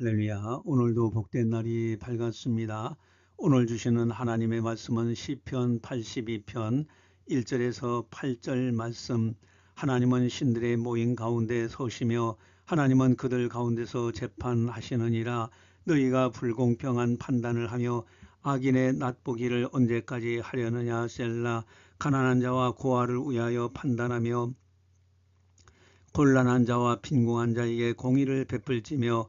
할렐루야. 오늘도 복된 날이 밝았습니다. 오늘 주시는 하나님의 말씀은 시편 82편 1절에서 8절 말씀. 하나님은 신들의 모임 가운데 서시며 하나님은 그들 가운데서 재판하시느니라. 너희가 불공평한 판단을 하며 악인의 낫보기를 언제까지 하려느냐 셀라. 가난한 자와 고아를 위하여 판단하며 곤란한 자와 빈궁한 자에게 공의를 베풀지며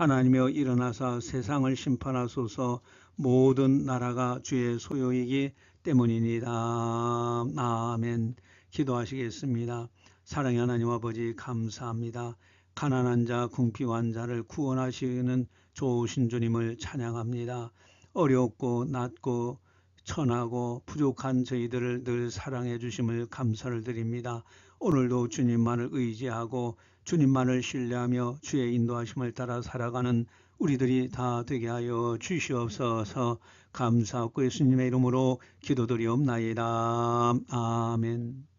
하나님여 일어나사 세상을 심판하소서 모든 나라가 주의 소유이기 때문이니다. 아멘. 기도하시겠습니다. 사랑의 하나님 아버지 감사합니다. 가난한 자, 궁핍한 자를 구원하시는 좋으신 주님을 찬양합니다. 어렵고 낮고 천하고 부족한 저희들을 늘 사랑해 주심을 감사를 드립니다. 오늘도 주님만을 의지하고 주님만을 신뢰하며 주의 인도하심을 따라 살아가는 우리들이 다 되게 하여 주시옵소서 감사하고 예수님의 이름으로 기도드리옵나이다. 아멘.